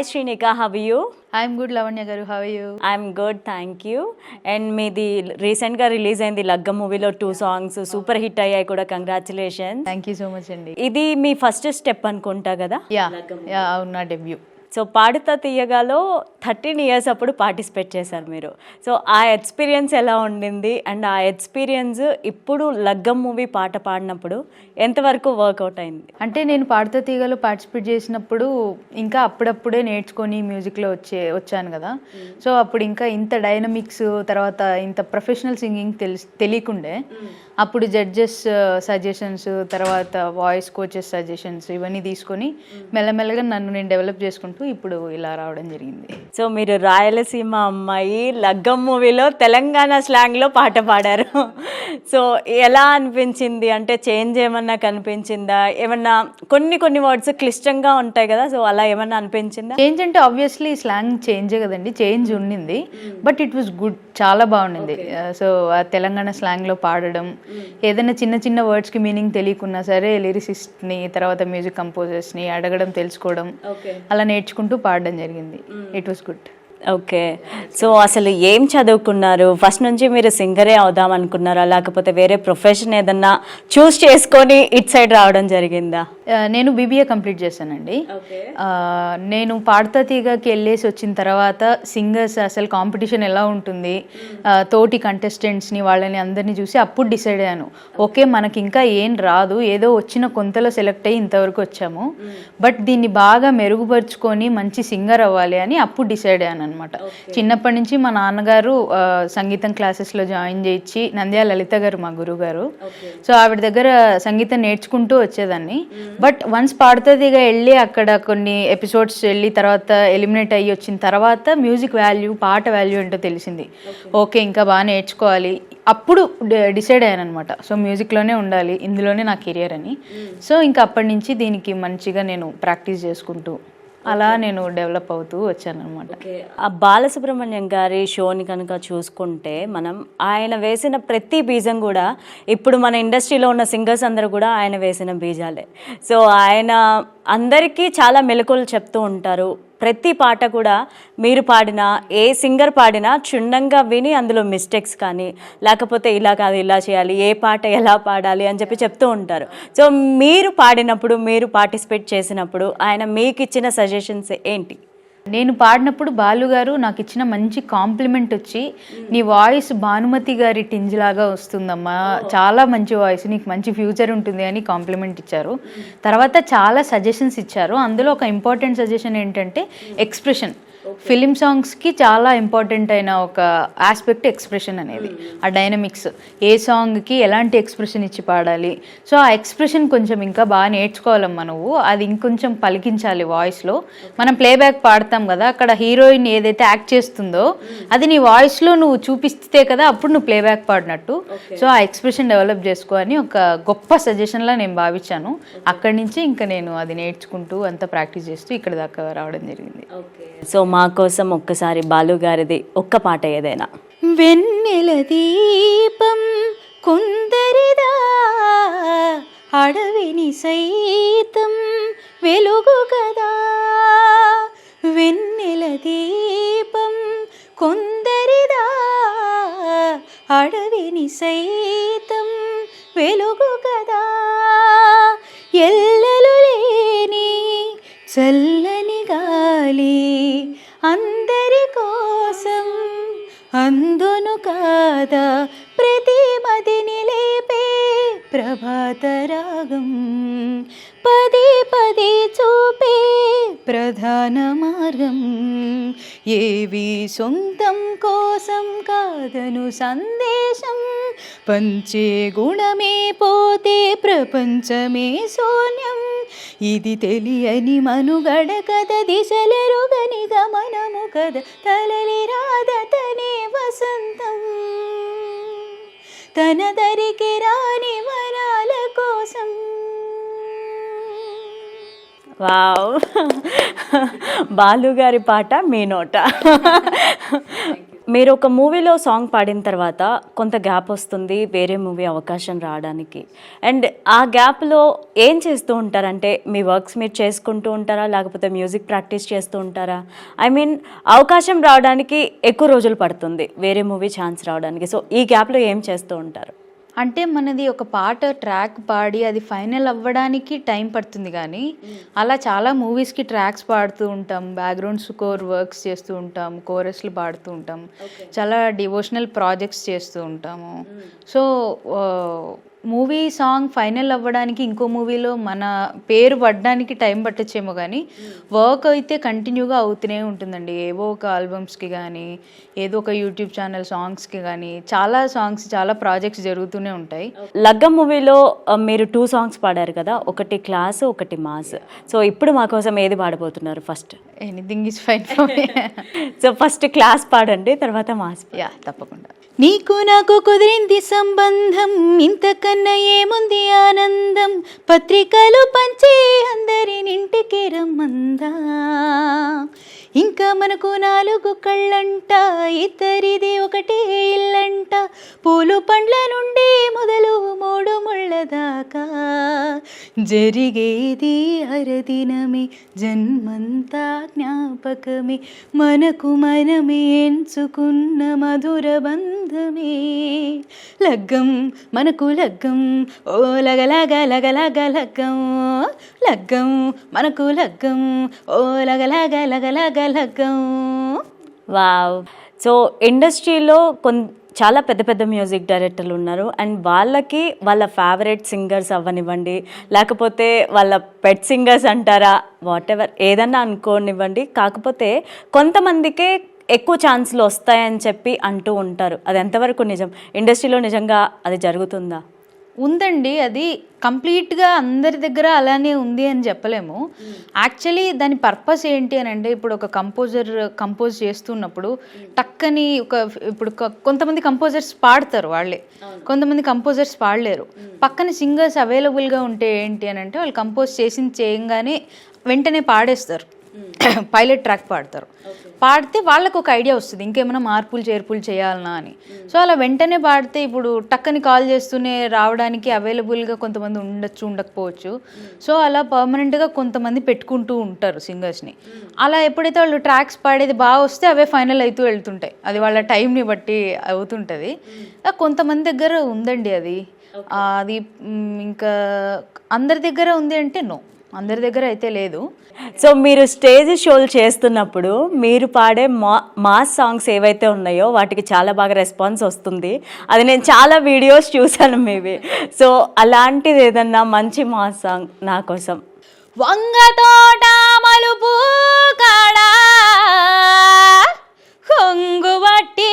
Hi Srinika how you I'm good Lavanya గారు how you I'm good thank you and మీది రీసెంట్గా release అయింది లగ్గ మూవీలో టూ సాంగ్స్ సూపర్ హిట్ అయ్యాయి కూడా. Congratulation thank you so much అండి. ఇది మీ ఫస్ట్ స్టెప్ అనుకుంటా కదా? యా యా అవును నా డెబ్యూ సో పాడుతా తీయగాలో థర్టీన్ ఇయర్స్ అప్పుడు పార్టిసిపేట్ చేశారు మీరు. సో ఆ ఎక్స్పీరియన్స్ ఎలా ఉండింది? అండ్ ఆ ఎక్స్పీరియన్స్ ఇప్పుడు లగ్గం మూవీ పాట పాడినప్పుడు ఎంతవరకు వర్కౌట్ అయింది? అంటే నేను పాడుతా తీగలో పార్టిసిపేట్ చేసినప్పుడు ఇంకా అప్పుడప్పుడే నేర్చుకొని మ్యూజిక్లో వచ్చే వచ్చాను కదా. సో అప్పుడు ఇంకా ఇంత డైనమిక్స్ తర్వాత ఇంత ప్రొఫెషనల్ సింగింగ్ తెలిసి తెలియకుండే. అప్పుడు జడ్జెస్ సజెషన్స్ తర్వాత వాయిస్ కోచెస్ సజెషన్స్ ఇవన్నీ తీసుకొని మెల్లమెల్లగా నన్ను నేను డెవలప్ చేసుకుంటూ ఇప్పుడు ఇలా రావడం జరిగింది. సో మీరు రాయలసీమ అమ్మాయి లగ్గం మూవీలో తెలంగాణ స్లాంగ్లో పాట పాడారు. సో ఎలా అనిపించింది? అంటే చేంజ్ ఏమన్నా కనిపించిందా? ఏమన్నా కొన్ని కొన్ని వర్డ్స్ క్లిష్టంగా ఉంటాయి కదా సో అలా ఏమన్నా అనిపించిందా? చేంజ్ అంటే ఆబ్వియస్లీ స్లాంగ్ చేంజే కదండి చేంజ్ ఉండింది. బట్ ఇట్ వాస్ గుడ్ చాలా బాగుండింది. సో ఆ తెలంగాణ స్లాంగ్లో పాడడం ఏదైనా చిన్న చిన్న వర్డ్స్కి మీనింగ్ తెలియకున్నా సరే లిరిసిస్ట్ని తర్వాత మ్యూజిక్ కంపోజర్స్ని అడగడం తెలుసుకోవడం అలా నేర్చుకుంటూ పాడడం జరిగింది. It was good okay. So అసలు ఏం చదువుకున్నారు? ఫస్ట్ నుంచి మీరు సింగరే అవుదాం అనుకున్నారా? లేకపోతే వేరే ప్రొఫెషన్ ఏదన్నా చూస్ చేసుకొని ఇట్ సైడ్ రావడం జరిగిందా? నేను బీబీఏ కంప్లీట్ చేశానండి. నేను పాడతా తీగకి వెళ్ళేసి వచ్చిన తర్వాత సింగర్స్ అసలు కాంపిటీషన్ ఎలా ఉంటుంది? తోటి కంటెస్టెంట్స్ని వాళ్ళని అందరినీ చూసి అప్పుడు డిసైడ్ అయ్యాను. ఓకే మనకి ఇంకా ఏం రాదు. ఏదో వచ్చిన కొంతలో సెలెక్ట్ అయ్యి ఇంతవరకు వచ్చాము. బట్ దీన్ని బాగా మెరుగుపరుచుకొని మంచి సింగర్ అవ్వాలి అని అప్పుడు డిసైడ్ అయ్యాను అనమాట చిన్నప్పటి నుంచి మా నాన్నగారు సంగీతం క్లాసెస్లో జాయిన్ చేయించి నంద్యాల లలిత గారు మా గురువు గారు సో ఆవిడ దగ్గర సంగీతం నేర్చుకుంటూ వచ్చేదాన్ని. బట్ వన్స్ పాడుతుందిగా వెళ్ళి అక్కడ కొన్ని ఎపిసోడ్స్ వెళ్ళి తర్వాత ఎలిమినేట్ అయ్యి వచ్చిన తర్వాత మ్యూజిక్ వాల్యూ పాట వాల్యూ ఏంటో తెలిసింది. ఓకే. ఇంకా బాగా నేర్చుకోవాలి. అప్పుడు డిసైడ్ అయ్యాను అనమాట సో మ్యూజిక్లోనే ఉండాలి. ఇందులోనే నా కెరియర్ అని. సో ఇంకా అప్పటి నుంచి దీనికి మంచిగా నేను ప్రాక్టీస్ చేసుకుంటూ అలా నేను డెవలప్ అవుతూ వచ్చాను అనమాట ఆ బాలసుబ్రహ్మణ్యం గారి షోని కనుక చూసుకుంటే మనం ఆయన వేసిన ప్రతి బీజం కూడా ఇప్పుడు మన ఇండస్ట్రీలో ఉన్న సింగర్స్ అందరూ కూడా ఆయన వేసిన బీజాలే. సో ఆయన అందరికీ చాలా మెలకువలు చెప్తూ ఉంటారు. ప్రతి పాట కూడా మీరు పాడిన ఏ సింగర్ పాడినా క్షుణ్ణంగా విని అందులో మిస్టేక్స్ కానీ లేకపోతే ఇలా కాదు ఇలా చేయాలి ఏ పాట ఎలా పాడాలి అని చెప్పి చెప్తూ ఉంటారు. సో మీరు పాడినప్పుడు మీరు పార్టిసిపేట్ చేసినప్పుడు ఆయన మీకు ఇచ్చిన సజెషన్స్ ఏంటి? నేను పాడినప్పుడు బాలు గారు నాకు ఇచ్చిన మంచి కాంప్లిమెంట్ వచ్చి నీ వాయిస్ భానుమతి గారి టింజ్ లాగా వస్తుందమ్మా. చాలా మంచి వాయిస్ నీకు మంచి ఫ్యూచర్ ఉంటుంది అని కాంప్లిమెంట్ ఇచ్చారు. తర్వాత చాలా సజెషన్స్ ఇచ్చారు. అందులో ఒక ఇంపార్టెంట్ సజెషన్ ఏంటంటే ఎక్స్ప్రెషన్. ఫిలిం సాంగ్స్కి చాలా ఇంపార్టెంట్ అయిన ఒక ఆస్పెక్ట్ ఎక్స్ప్రెషన్ అనేది ఆ డైనమిక్స్ ఏ సాంగ్కి ఎలాంటి ఎక్స్ప్రెషన్ ఇచ్చి పాడాలి? సో ఆ ఎక్స్ప్రెషన్ కొంచెం ఇంకా బాగా నేర్చుకోవాలమ్మా నువ్వు. అది ఇంకొంచెం పలికించాలి వాయిస్లో మనం ప్లేబ్యాక్ పాడతాం కదా అక్కడ హీరోయిన్ ఏదైతే యాక్ట్ చేస్తుందో అది నీ వాయిస్లో నువ్వు చూపిస్తే కదా అప్పుడు నువ్వు ప్లేబ్యాక్ పాడినట్టు. సో ఆ ఎక్స్ప్రెషన్ డెవలప్ చేసుకో అని ఒక గొప్ప సజెషన్లా నేను భావించాను. అక్కడి నుంచి ఇంకా నేను అది నేర్చుకుంటూ అంతా ప్రాక్టీస్ చేస్తూ ఇక్కడ దాకా రావడం జరిగింది. సో మా కోసం ఒక్కసారి బాలుగారిది ఒక్క పాట ఏదైనా. వెన్నెల దీపం కుందరిదా అడవిని సైతం వెలుగు కదా వెన్నెల దీపం కొందరిదా అడవిని సైతం వెలుగు కదా అందరి కోసం అందును కాదా ప్రతి మదిని ప్రభాతరాగం. పదే పదే చూపే ప్రధాన మార్గం. ఏవి సొంతం కోసం కాదను సందేశం. పంచే గుణమే పోతే ప్రపంచమే శూన్యం. ఇది తెలియని మనుగడ కథ దిశలెరుగని గమనము కథ. తలలి రాధతనే వసంతం. తన దరికి రాని వరాల కోసం. వావ్. బాలు గారి పాట మీ నోట. మీరు ఒక మూవీలో సాంగ్ పాడిన తర్వాత కొంత గ్యాప్ వస్తుంది వేరే మూవీ అవకాశం రావడానికి. అండ్ ఆ గ్యాప్లో ఏం చేస్తూ ఉంటారంటే మీ వర్క్స్ మీరు చేసుకుంటూ ఉంటారా లేకపోతే మ్యూజిక్ ప్రాక్టీస్ చేస్తూ ఉంటారా? ఐ మీన్ అవకాశం రావడానికి ఎక్కువ రోజులు పడుతుంది వేరే మూవీ ఛాన్స్ రావడానికి. సో ఈ గ్యాప్లో ఏం చేస్తూ ఉంటారు? అంటే మనది ఒక పాట ట్రాక్ పాడి అది ఫైనల్ అవ్వడానికి టైం పడుతుంది కానీ అలా చాలా మూవీస్కి ట్రాక్స్ పాడుతూ ఉంటాం. బ్యాక్గ్రౌండ్ స్కోర్ వర్క్స్ చేస్తూ ఉంటాం కోరస్లు పాడుతూ ఉంటాం. చాలా డివోషనల్ ప్రాజెక్ట్స్ చేస్తూ ఉంటాము. సో మూవీ సాంగ్ ఫైనల్ అవ్వడానికి ఇంకో మూవీలో మన పేరు పడడానికి టైం పట్టచ్చేమో కానీ వర్క్ అయితే కంటిన్యూగా అవుతూనే ఉంటుందండి. ఏవో ఒక ఆల్బమ్స్కి కానీ ఏదో ఒక యూట్యూబ్ ఛానల్ సాంగ్స్కి కానీ చాలా సాంగ్స్ చాలా ప్రాజెక్ట్స్ జరుగుతూనే ఉంటాయి. లగ్గం మూవీలో మీరు టూ సాంగ్స్ పాడారు కదా ఒకటి క్లాస్ ఒకటి మాస్. సో ఇప్పుడు మా కోసం ఏది పాడబోతున్నారు first? Anything is fine so first class పాడండి తర్వాత మాస్ యా తప్పకుండా. నీకు నాకు కుదిరింది సంబంధం ఇంతకన్నా ఏముంది ఆనందం? పత్రికలు పంచి అందరినింటికి రమ్మందా? ఇంకా మనకు నాలుగు కళ్ళంట ఇద్దరిది ఒకటే ఇల్లంట. పూలు పండ్ల నుండి మొదలు మూడు ముళ్ళ దాకా. జరిగేది అరదినమే జన్మంతా జ్ఞాపకమే. మనకు మనమే ఎంచుకున్న మధుర బంధమే లగ్గం మనకు లగ్గం ఓ లగలగ లగలగ లగ్గం లగ్గం మనకు లగ్గం ఓ లగలగ లగలగ లగ్గం. వావ్. సో ఇండస్ట్రీలో కొన్ చాలా పెద్ద పెద్ద మ్యూజిక్ డైరెక్టర్లు ఉన్నారు. అండ్ వాళ్ళకి వాళ్ళ ఫేవరెట్ సింగర్స్ అవ్వనివ్వండి. లేకపోతే వాళ్ళ పెట్ సింగర్స్ అంటారా వాట్ ఎవర్ ఏదన్నా అనుకోనివ్వండి. కాకపోతే కొంతమందికే ఎక్కువ ఛాన్స్లు వస్తాయని చెప్పి అంటూ ఉంటారు. అది ఎంతవరకు నిజం? ఇండస్ట్రీలో నిజంగా అది జరుగుతుందా? ఉందండి. అది కంప్లీట్గా అందరి దగ్గర అలానే ఉంది అని చెప్పలేము. యాక్చువల్లీ దాని పర్పస్ ఏంటి అని అంటే ఇప్పుడు ఒక కంపోజర్ కంపోజ్ చేస్తున్నప్పుడు టక్కని ఒక ఇప్పుడు కొంతమంది కంపోజర్స్ పాడతారు వాళ్ళే. కొంతమంది కంపోజర్స్ పాడలేరు. పక్కన సింగర్స్ అవైలబుల్గా ఉంటే ఏంటి అని అంటే వాళ్ళు కంపోజ్ చేసింది చేయంగానే వెంటనే పాడేస్తారు. పైలట్ ట్రాక్ పాడతారు. పాడితే వాళ్ళకు ఒక ఐడియా వస్తుంది ఇంకేమైనా మార్పులు చేర్పులు చేయాలనా అని. సో అలా వెంటనే పాడితే ఇప్పుడు టక్కని కాల్ చేస్తూనే రావడానికి అవైలబుల్గా కొంతమంది ఉండొచ్చు ఉండకపోవచ్చు. సో అలా పర్మనెంట్గా కొంతమంది పెట్టుకుంటూ ఉంటారు సింగర్స్ని. అలా ఎప్పుడైతే వాళ్ళు ట్రాక్స్ పాడేది బాగా వస్తే అవే ఫైనల్ అవుతూ వెళ్తుంటాయి. అది వాళ్ళ టైంని బట్టి అవుతుంటుంది. కొంతమంది దగ్గర ఉందండి అది. అది ఇంకా అందరి దగ్గర ఉంది అంటే నో. అందరి దగ్గర అయితే లేదు. సో మీరు స్టేజ్ షోలు చేస్తున్నప్పుడు మీరు పాడే మా మాస్ సాంగ్స్ ఏవైతే ఉన్నాయో వాటికి చాలా బాగా రెస్పాన్స్ వస్తుంది. అది నేను చాలా వీడియోస్ చూశాను మీవి సో అలాంటిది ఏదన్నా మంచి మాస్ సాంగ్ నా కోసం. వంగ తోట మలుపు కాడా? కొంగు బట్టి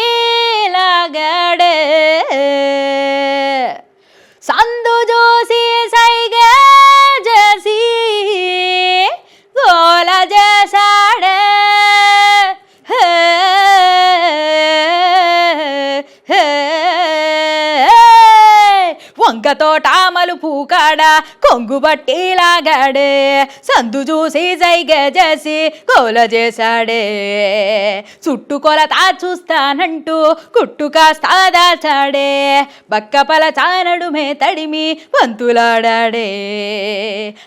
లాగాడే సందు చూసి వంక తోట మలుపు కొంగు బట్టి లాగాడే సందు చూసి జైగ చేసి గోల చేశాడే. చుట్టుకొలతా చూస్తానంటూ కుట్టు కాస్తా దాచాడే. బక్కపల చానడుమే తడిమి పంతులాడాడే.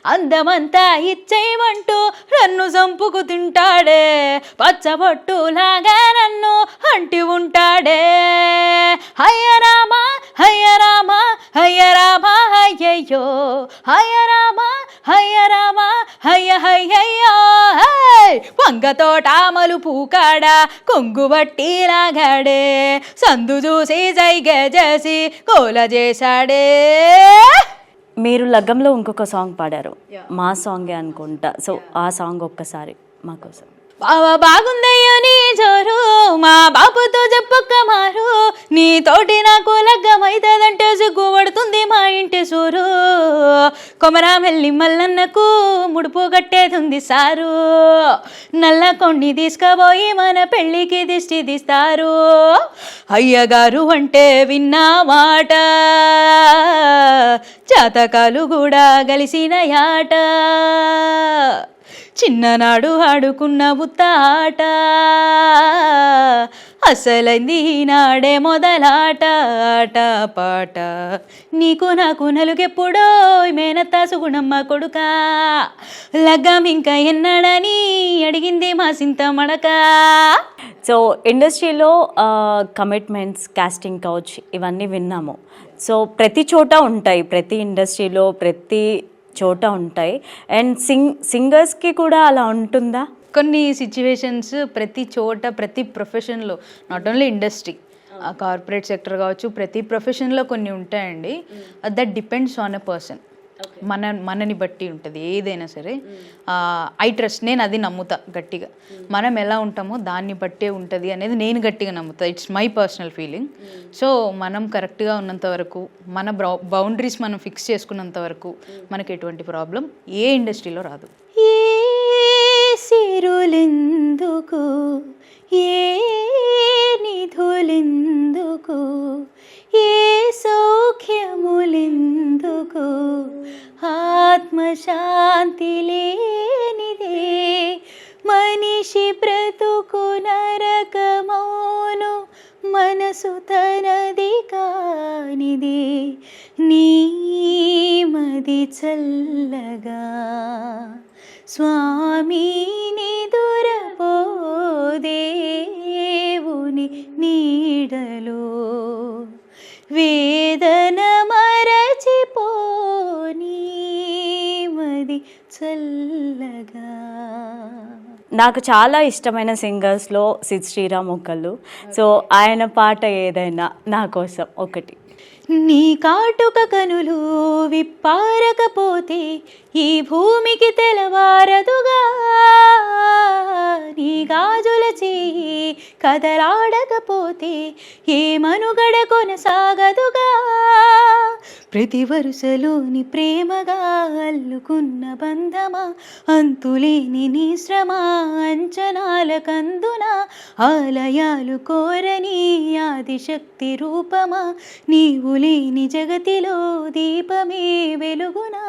అందమంతా ఇచ్చేయమంటూ నన్ను చంపుకు తింటాడే. పచ్చబొట్టులాగా నన్ను అంటి ఉంటాడే. హయ్య రామ హయ్య రామ హయ్య రామ హయ్య రామ హయ్య రామ హయ్య హయ్యయ్యో హేయ్! వంగ తోట మలుపు కాడ కొంగు బట్టి లాగాడే సందు చూసి జైగ చేసి కోల చేశాడే. మీరు లగ్గంలో ఇంకొక సాంగ్ పాడారు. మా సాంగే అనుకుంటా. సో ఆ సాంగ్ ఒక్కసారి మా కోసం. బావా బాగుందయ్యో నీ జోరు మా బాబుతో చెప్పొక్క మారు. నీ తోటి నాకు లగ్గమైతదంటే సిగ్గుపడుతుంది మా ఇంటి సూరు. కొమరామెల్లి మల్లన్నకు ముడుపు కట్టేదుంది సారు. నల్ల కొన్ని తీసుకుపోయి మన పెళ్ళికి దిష్టి తీస్తారు. అయ్యగారు అంటే విన్నా మాట. జాతకాలు కూడా గలిసిన యాట. చిన్ననాడు ఆడుకున్న ఉత్తాట. అసలైంది ఈనాడే మొదలాట ఆట పాట. నీకు నాకు నలుగెప్పుడో మేనత్తా సుగుణమ్మ కొడుక. లగ్గం ఇంకా ఎన్నడని అడిగింది మా సింత మడక సో ఇండస్ట్రీలో కమిట్మెంట్స్ కాస్టింగ్ కౌచ్ ఇవన్నీ విన్నాము. సో ప్రతి చోట ఉంటాయి. ప్రతి ఇండస్ట్రీలో ప్రతి చోట ఉంటాయి. అండ్ సింగ్ సింగర్స్కి కూడా అలా ఉంటుందా? కొన్ని సిచ్యువేషన్స్ ప్రతి చోట ప్రతి ప్రొఫెషన్లో not only industry corporate sector కావచ్చు ప్రతి ప్రొఫెషన్లో కొన్ని ఉంటాయండి. That depends on a person మన మనని బట్టి ఉంటుంది ఏదైనా సరే. ఐ ట్రస్ట్ నేను అది నమ్ముతా గట్టిగా. మనం ఎలా ఉంటామో దాన్ని బట్టే ఉంటుంది అనేది నేను గట్టిగా నమ్ముతా. It's my personal feeling so మనం కరెక్ట్గా ఉన్నంత వరకు మన బౌండరీస్ మనం ఫిక్స్ చేసుకున్నంత వరకు మనకి ఎటువంటి ప్రాబ్లం ఏ ఇండస్ట్రీలో రాదు. ఏ సిరులెందుకు? ఏ నిధులెందుకు? ఏ సౌఖ్యములెందుకు? ఆత్మశాంతి లేనిదే మనిషి బ్రతుకు నరకమౌను మనసు తనది కానిది. నీ మది చల్లగా స్వామి నిదురపోదేవుని నీడలో. వేదన మరచిపోని మది చల్లగా. నాకు చాలా ఇష్టమైన సింగర్స్లో సిద్ శ్రీరామ్ ఒకళ్ళు. సో ఆయన పాట ఏదైనా నా కోసం ఒకటి. నీ కాటుక కనులు విప్పారకపోతే ఈ భూమికి తెలవారదుగా. నీ గాజుల చేయి కదలాడకపోతే ఏ మనుగడ కొనసాగదుగా? ప్రతి వరుసలోని ప్రేమగా అల్లుకున్న బంధమా? అంతులేని నీ శ్రమ అంచనాల కందున? ఆలయాలు కోరని ఆదిశక్తి రూపమా? నీవు లేని జగతిలో దీపమే వెలుగునా?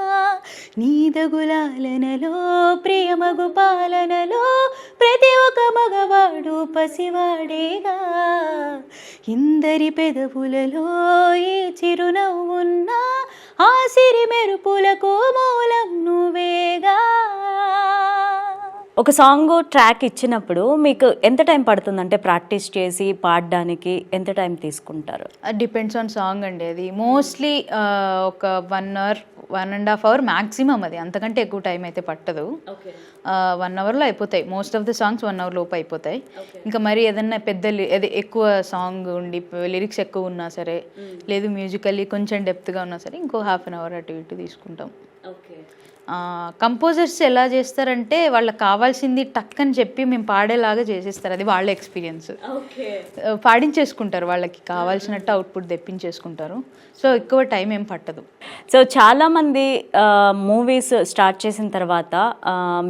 నీ నీదగులాలనలో ప్రియమగు పాలనలో ప్రతి ఒక్క మగవాడు పసివాడేగా. ఇందరి పెదవులలో ఏ చిరునవ్వున్నా ఆ సిరి మెరుపులకు మూలం నువ్వేగా. ఒక సాంగ్ ట్రాక్ ఇచ్చినప్పుడు మీకు ఎంత టైం పడుతుంది అంటే ప్రాక్టీస్ చేసి పాడడానికి ఎంత టైం తీసుకుంటారు? డిపెండ్స్ ఆన్ సాంగ్ అండి అది. మోస్ట్లీ ఒక one hour one and half hour maximum అది. అంతకంటే ఎక్కువ టైం అయితే పట్టదు. వన్ అవర్లో అయిపోతాయి. Most of the songs one hour లోపు అయిపోతాయి. ఇంకా మరి ఏదన్నా పెద్ద అదే ఎక్కువ సాంగ్ ఉండి లిరిక్స్ ఎక్కువ ఉన్నా సరే లేదు మ్యూజికల్లీ కొంచెం డెప్త్గా ఉన్నా సరే ఇంకో హాఫ్ అన్ అవర్ అటు ఇటు తీసుకుంటాం. కంపోజర్స్ ఎలా చేస్తారంటే వాళ్ళకి కావాల్సింది టక్ అని చెప్పి మేము పాడేలాగా చేసేస్తారు. అది వాళ్ళ ఎక్స్పీరియన్స్ పాడించేసుకుంటారు వాళ్ళకి కావాల్సినట్టు అవుట్పుట్ తెప్పించేసుకుంటారు. సో ఎక్కువ టైం ఏం పట్టదు. సో చాలామంది మూవీస్ స్టార్ట్ చేసిన తర్వాత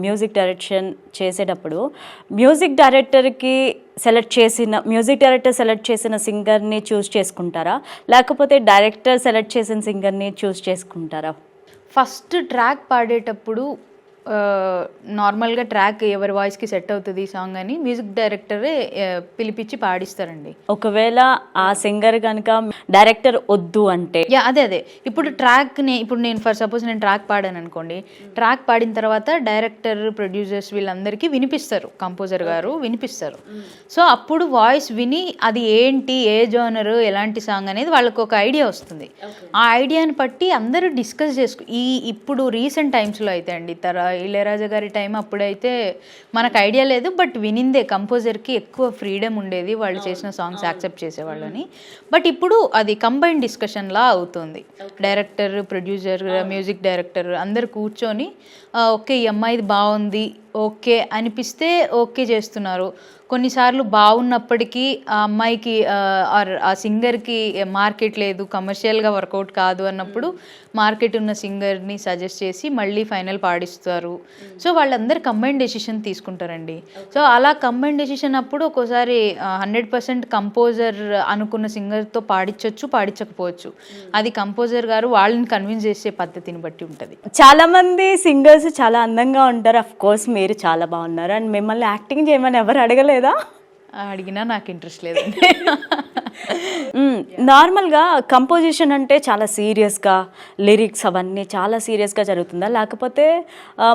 మ్యూజిక్ డైరెక్షన్ చేసేటప్పుడు మ్యూజిక్ డైరెక్టర్కి సెలెక్ట్ చేసిన మ్యూజిక్ డైరెక్టర్ సెలెక్ట్ చేసిన సింగర్ని చూస్ చేసుకుంటారా? లేకపోతే డైరెక్టర్ సెలెక్ట్ చేసిన సింగర్ని చూస్ చేసుకుంటారా? ఫస్ట్ ట్రాక్ పాడేటప్పుడు నార్మల్గా ట్రాక్ ఎవరి వాయిస్కి సెట్ అవుతుంది ఈ సాంగ్ అని మ్యూజిక్ డైరెక్టరే పిలిపించి పాడిస్తారండి. ఒకవేళ ఆ సింగర్ కనుక డైరెక్టర్ వద్దు అంటే? యా అదే అదే. ఇప్పుడు ట్రాక్ని ఇప్పుడు నేను ఫర్ సపోజ్ నేను ట్రాక్ పాడాను అనుకోండి ట్రాక్ పాడిన తర్వాత డైరెక్టర్ ప్రొడ్యూసర్స్ వీళ్ళందరికీ వినిపిస్తారు కంపోజర్ గారు వినిపిస్తారు. సో అప్పుడు వాయిస్ విని అది ఏంటి ఏ జోనర్ ఎలాంటి సాంగ్ అనేది వాళ్ళకి ఒక ఐడియా వస్తుంది. ఆ ఐడియాని బట్టి అందరూ డిస్కస్ చేసుకు ఈ ఇప్పుడు రీసెంట్ టైమ్స్లో అయితే అండి తర ఇళయరాజా గారి టైం అప్పుడైతే మనకు ఐడియా లేదు బట్ వినిందే. కంపోజర్కి ఎక్కువ ఫ్రీడమ్ ఉండేది వాళ్ళు చేసిన సాంగ్స్ యాక్సెప్ట్ చేసేవాళ్ళని. బట్ ఇప్పుడు అది కంబైన్ డిస్కషన్ లా అవుతుంది. డైరెక్టర్ ప్రొడ్యూసర్ మ్యూజిక్ డైరెక్టర్ అందరు కూర్చొని "ఆ, ఓకే ఈ అమ్మాయిది బాగుంది ఓకే అనిపిస్తే ఓకే చేస్తున్నారు. కొన్నిసార్లు బాగున్నప్పటికీ ఆ అమ్మాయికి ఆర్ ఆ సింగర్కి మార్కెట్ లేదు కమర్షియల్గా వర్కౌట్ కాదు అన్నప్పుడు మార్కెట్ ఉన్న సింగర్ని సజెస్ట్ చేసి మళ్ళీ ఫైనల్ పాడిస్తారు సో వాళ్ళందరూ కంబైన్ డెసిషన్ తీసుకుంటారండి. సో అలా కంబైన్ డెసిషన్ అప్పుడు ఒక్కోసారి హండ్రెడ్ పర్సెంట్ కంపోజర్ అనుకున్న సింగర్తో పాడించవచ్చు పాడించకపోవచ్చు. అది కంపోజర్ గారు వాళ్ళని కన్విన్స్ చేసే పద్ధతిని బట్టి ఉంటుంది. చాలా మంది సింగర్స్ చాలా అందంగా ఉంటారు. అఫ్ కోర్స్ మీరు చాలా బాగున్నారు అండ్ మిమ్మల్ని యాక్టింగ్ చేయమని ఎవరు అడగలేదు. అడిగినా నాకు ఇంట్రెస్ట్ లేదండి. నార్మల్గా కంపోజిషన్ అంటే చాలా సీరియస్గా లిరిక్స్ అవన్నీ చాలా సీరియస్గా జరుగుతుందా? లేకపోతే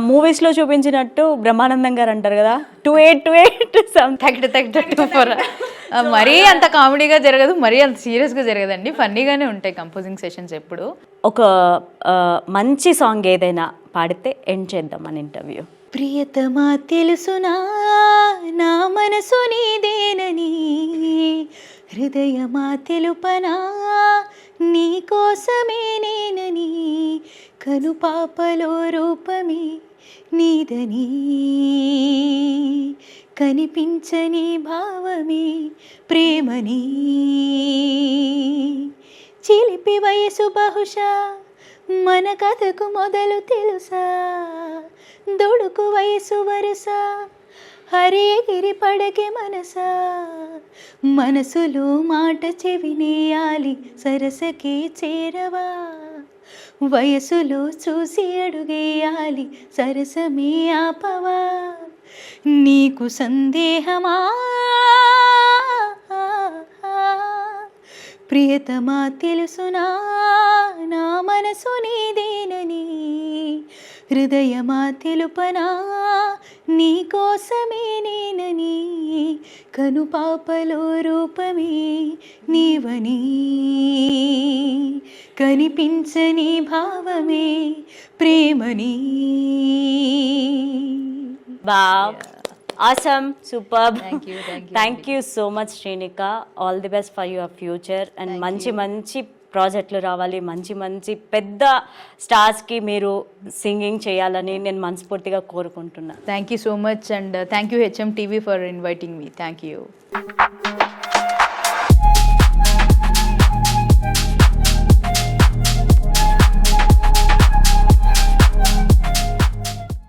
మూవీస్లో చూపించినట్టు బ్రహ్మానందం గారు అంటారు కదా టూ ఎయిట్ టూ ఎయిట్ తగ్గట తగ్గట టూ ఫోర్. మరీ అంత కామెడీగా జరగదు మరీ అంత సీరియస్గా జరగదండి. ఫన్నీగానే ఉంటాయి కంపోజింగ్ సెషన్స్ ఎప్పుడు. ఒక మంచి సాంగ్ ఏదైనా పాడితే ఎండ్ చేద్దాం మన ఇంటర్వ్యూ. ప్రియతమా తెలుసునా? నా మనసు నీదేనని. హృదయమా తెలుపనా? నీ కోసమే నేనని. కనుపాపలో రూపమే నీదని. కనిపించని భావమే ప్రేమని. చిలిపి వయసు బహుశా మన కథకు మొదలు తెలుసా? దుడుకు వయసు వరుస హరే గిరి పడకే మనసా? మనసులో మాట చెవినేయాలి సరసకి చేరవా? వయసులో చూసి అడుగేయాలి సరసమే ఆపవా? నీకు సందేహమా? ప్రియతమా తెలుసునా? నా మనసు నీదేనని. హృదయమా తెలుపనా? నీ కోసమే నేనని. కనుపాపలో రూపమే నీవని. కనిపించని భావమే ప్రేమని. Wow. Awesome super thank you so much Srinika all the best for your future and మంచి మంచి ప్రాజెక్టులు రావాలి. మంచి మంచి పెద్ద స్టార్స్కి మీరు సింగింగ్ చేయాలని నేను మనస్ఫూర్తిగా కోరుకుంటున్నాను thank you so much and thank you HM TV for inviting me thank you